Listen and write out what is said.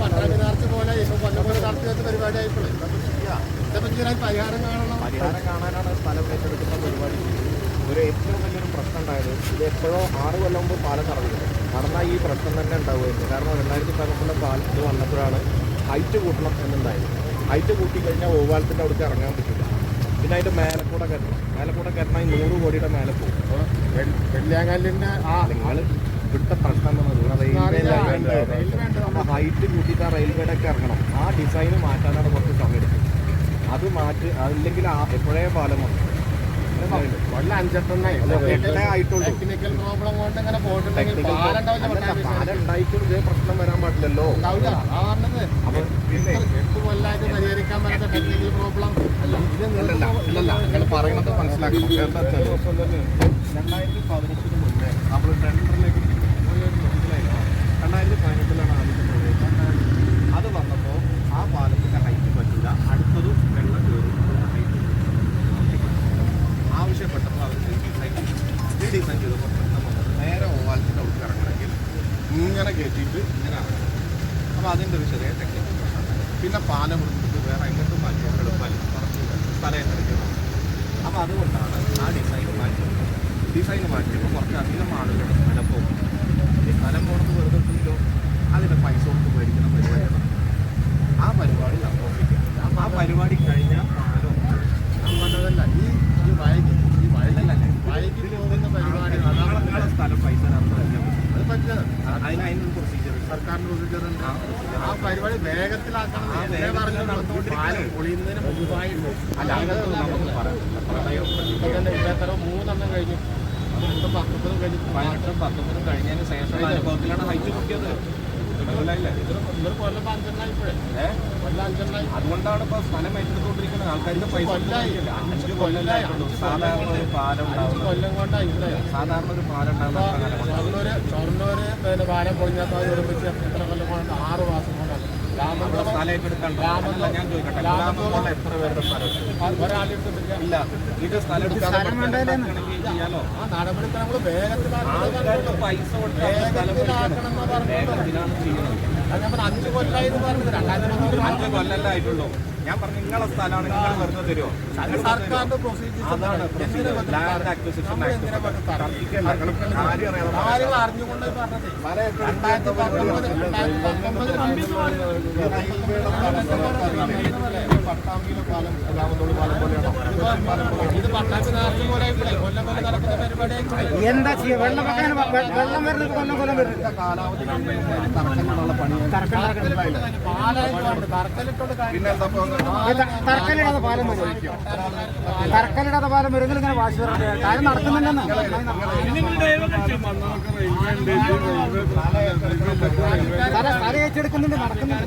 പട്ടാഭിനാർച്ച പോലെ ഇപ്പൊ കൊല്ലം നടത്തി വെച്ച പരിപാടി ആയിപ്പോഴേ ഇതപ്പോ ഇതിനൊരു പരിഹാരം കാണണം പരിഹാരം കാണാനാണ് സ്ഥലം ഏറ്റെടുക്കുന്ന പരിപാടി ഒരു ഏറ്റവും വലിയൊരു പ്രശ്നം ഉണ്ടായത് ഇത് എപ്പോഴോ ആറ് കൊല്ലം മുമ്പ് പാലം നടന്നിരുന്നു നടന്നാൽ ഈ പ്രശ്നം തന്നെ ഉണ്ടാവുമായിരുന്നു കാരണം രണ്ടായിരത്തി പതിനെട്ടിലെ പാലത്തിൽ വന്നപ്പോഴാണ് ഹൈറ്റ് കൂട്ടണം എന്നുണ്ടായത് ഹൈറ്റ് കൂട്ടിക്കഴിഞ്ഞാൽ ഓവാലത്തിന്റെ അവിടേക്ക് ഇറങ്ങാൻ പറ്റില്ല പിന്നെ അതിന്റെ മേലക്കൂടെ കയറ്റണം മേലക്കൂടെ കയറണം നൂറ് കോടിയുടെ മേലെ പോകും വെള്ളിയാങ്കല്ലിന്റെ ആ നിങ്ങൾ വിട്ട പ്രശ്നം റെയിൽവേ ഹൈറ്റ് കൂട്ടിയിട്ട് ആ റെയിൽവേയുടെ ഒക്കെ ഇറങ്ങണം. ആ ഡിസൈൻ മാറ്റാനാണ് കുറച്ച് സമയം എടുക്കും അത് മാറ്റി അല്ലെങ്കിൽ ആ- എപ്പോഴേ പാലം വന്നു. അഞ്ചെട്ടെണ്ണായി ടെക്നിക്കൽ പ്രോബ്ലം കൊണ്ട് ഇങ്ങനെ പോയിട്ടുണ്ടെങ്കിൽ പാലം ഉണ്ടായിട്ടും ഇതേ പ്രശ്നം വരാൻ പാടില്ലല്ലോ. ഉണ്ടാവില്ല. അതാ പറഞ്ഞത് എട്ട് പരിഹരിക്കാൻ പറ്റാത്ത ടെക്നിക്കൽ പ്രോബ്ലം പറയുന്നത് മനസ്സിലാക്കണം. രണ്ടായിരത്തി പതിനെട്ടിന് മുന്നേ നമ്മൾ ടെൻഡറിലേക്ക് രണ്ടായിരത്തി പതിനെട്ടിലാണ് പ്രവേശനം. അത് വന്നപ്പോൾ ആ പാലത്തിന്റെ ഹൈറ്റ് പറ്റില്ല അടുത്തത് വെള്ളം കയറും. ഹൈറ്റ് ആവശ്യപ്പെട്ടപ്പോൾ അവർ ഈ ഡിസൈൻ ചെയ്തപ്പോൾ പ്രശ്നം നേരെ ഓവാലത്തിന്റെ ഉള്ളിൽ ഇറങ്ങണമെങ്കിൽ ഇങ്ങനെ കയറ്റിയിട്ട് ഇങ്ങനെ ഇറങ്ങണം അപ്പോൾ അതിന്റെ ഒരു ചെറിയ ടെക്നിക്കൽ പിന്നെ പാലം എടുത്തിട്ട് വേറെ എങ്ങോട്ടും മാറ്റി എളുപ്പമല്ല സ്ഥലം എടുക്കണം അപ്പോൾ അതുകൊണ്ടാണ് ആ ഡിസൈൻ മാറ്റിയത്. ഡിസൈൻ മാറ്റിയപ്പോൾ കുറച്ചധികം ആളുകളുടെ സ്ഥലം പോകും. സ്ഥലം പോകുന്നത് വെറുതെ ഇട്ടില്ലോ. അതിന്റെ പൈസ കൊടുത്ത് മേടിക്കുന്ന പരിപാടിയാണ്. ആ പരിപാടി സംഭവിക്കുന്നത് ആ പരിപാടി കഴിഞ്ഞാൽ പാലം ഞാൻ പറഞ്ഞതല്ല ഈ ഈ വയക്ക് ഈ അല്ലല്ലേ വൈകി പോകുന്ന പരിപാടി അതാണ് സ്ഥലം പൈസ അത് പറ്റില്ല. അതിന് അതിനൊരു പ്രൊസീജിയർ സർക്കാരിന്റെ പ്രൊസീജിയർ ഉണ്ട്. ആ പരിപാടി വേഗത്തിലാക്കണം പൊളിയുന്നതിന് മുമ്പായിട്ട് അല്ല അതൊക്കെ നമുക്ക് പറയാം. ഇപ്പൊ തന്നെ ഇപ്പത്തര മൂന്നെണ്ണം കഴിഞ്ഞു. ഇപ്പൊ പത്തൊമ്പതും കഴിഞ്ഞു പതിനെട്ടും പത്തൊമ്പതും കഴിഞ്ഞതിന് ശേഷമുള്ള അനുഭവത്തിലാണ് ഹൈറ്റ് അഞ്ചെണ്ണായി അതുകൊണ്ടാണ് ഇപ്പൊ സ്ഥലം ഏറ്റെടുത്തോണ്ടിരിക്കുന്നത് ആൾക്കാർക്ക് പൈസ. അഞ്ച് കൊല്ലം സാധാരണ ഒരു പാലം കൊല്ലം കൊണ്ടായി സാധാരണ ഒരു പാലം ഉണ്ടാകുന്ന പാലം പൊളിഞ്ഞാത്ത ഒരുമിച്ച് എത്ര കൊല്ലം ഇല്ല. ഇത് സ്ഥലം ചെയ്യാലോ? പൈസ പറഞ്ഞ അഞ്ച് കൊല്ലായി എന്ന് പറഞ്ഞത്. രണ്ടായിരത്തി പത്തൊമ്പതിൽ അഞ്ച് കൊല്ലല്ലേ ആയിട്ടുള്ളൂ. ഞാൻ പറഞ്ഞു നിങ്ങളെ സ്ഥലമാണ് നിങ്ങൾ വെറുതെ തരുമോ സർക്കാരിന്റെ അറിഞ്ഞുകൊണ്ട് പത്തൊമ്പതിൽ പട്ടാമ്പിയിലെ പാലം പാലം പോലെയാണോ? ഇത് പട്ടാമ്പി എന്താ ചെയ്യുക വെള്ളം വെക്കാൻ വെള്ളം വരുന്നത് കൊല്ലം കൊല്ലം വരുന്നത് തർക്കലിടാതെ പാലം വരും തർക്കലിടാതെ പാലം വരുമെങ്കിൽ ഇങ്ങനെ വാശി വരട്ടെ കാര്യം നടക്കുന്നില്ലെന്ന് തല സ്ഥലം ഏറ്റെടുക്കുന്നുണ്ട് നടക്കുന്നുണ്ട്